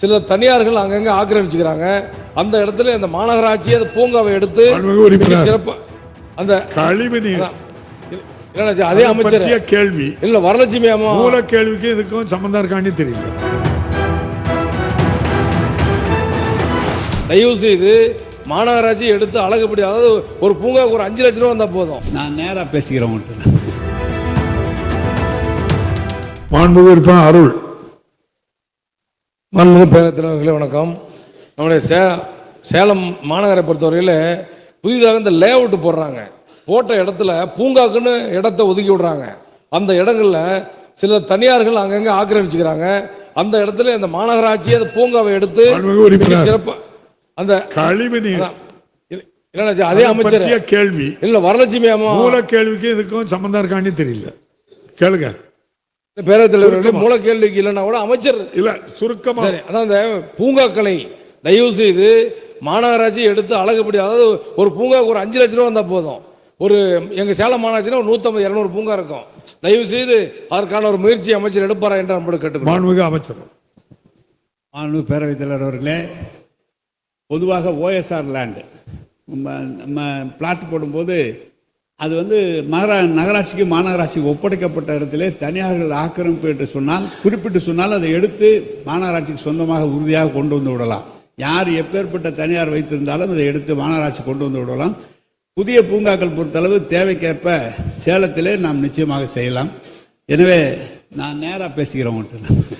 சில தனியார்கள் அங்கங்க ஆக்கிரமிச்சுக்கிறாங்க. அந்த இடத்துல அந்த மாநகராட்சி அந்த பூங்காவை எடுத்து சிறப்பா அந்த கழிவு நீர். அதே அமைச்சர். கேள்வி. இல்ல வரலட்சுமி அம்மா. மூல கேள்விக்கு இதுக்கும் சம்பந்தம் இருக்கான்னு தெரியல. தயவு செய்து மாநகராட்சி எடுத்து அழகுபடி அதாவது ஒரு பூங்காவுக்கு ஒரு அஞ்சு லட்ச ரூபா வந்தா போதும். நான் நேரா பேசிக்கிறேன் மாண்புமிகு உறுப்பினர் அருள். மாண்புமிகு பேரத்தினர்களே வணக்கம். நம்முடைய சே சேலம் மாநகரை பொறுத்தவரையில் புதிதாக இந்த லே அவுட் போடுறாங்க. போட்ட இடத்துல பூங்காக்குன்னு இடத்த ஒதுக்கி விடுறாங்க. அந்த இடங்கள்ல சில தனியார்கள் அங்கங்க ஆக்கிரமிச்சுக்கிறாங்க. அந்த இடத்துல அந்த மாநகராட்சி அந்த பூங்காவை எடுத்து சிறப்பா அந்த கழிவு நீர். இல்லைண்ணாச்சி, அதே அமைச்சர். கேள்வி. இல்ல வரலட்சுமி அம்மா. மூல கேள்விக்கு இதுக்கும் சம்பந்தம் இருக்கான்னு தெரியல. கேளுங்க. பேரத்தலைவர்களுடைய மூல கேள்விக்கு இல்லைன்னா கூட அமைச்சர் இல்ல சுருக்கமா. சரி அதான் இந்த பூங்காக்களை தயவு செய்து மாநகராட்சி எடுத்து அழகுபடி அதாவது ஒரு பூங்காவுக்கு ஒரு அஞ்சு லட்ச ரூபா வந்தா போதும். ஒரு எங்க சேலம் மாநகராட்சியில் ஒரு நூற்றம்பது இரநூறு பூங்கா இருக்கும். தயவு செய்து அதற்கான ஒரு முயற்சி அமைச்சர் எடுப்பாரா என்று நம்மளோட கேட்டுக்கணும் மாண்புமிகு அமைச்சர். மாண்பு பேரவைத் தலைவர் அவர்களே பொதுவாக ஓஎஸ்ஆர் லேண்டு நம்ம நம்ம பிளாட் போடும்போது அது வந்து நகரா நகராட்சிக்கு மாநகராட்சிக்கு ஒப்படைக்கப்பட்ட இடத்திலே தனியார்கள் ஆக்கிரமிப்பு என்று சொன்னால் குறிப்பிட்டு சொன்னால் அதை எடுத்து மாநகராட்சிக்கு சொந்தமாக உறுதியாக கொண்டு வந்து விடலாம். யார் எப்பேற்பட்ட தனியார் வைத்திருந்தாலும் அதை எடுத்து மாநகராட்சி கொண்டு வந்து விடலாம். புதிய பூங்காக்கள் பொறுத்தளவு தேவைக்கேற்ப சேலத்திலே நாம் நிச்சயமாக செய்யலாம். எனவே நான் நேராக பேசுகிறேன் உங்கள்கிட்ட.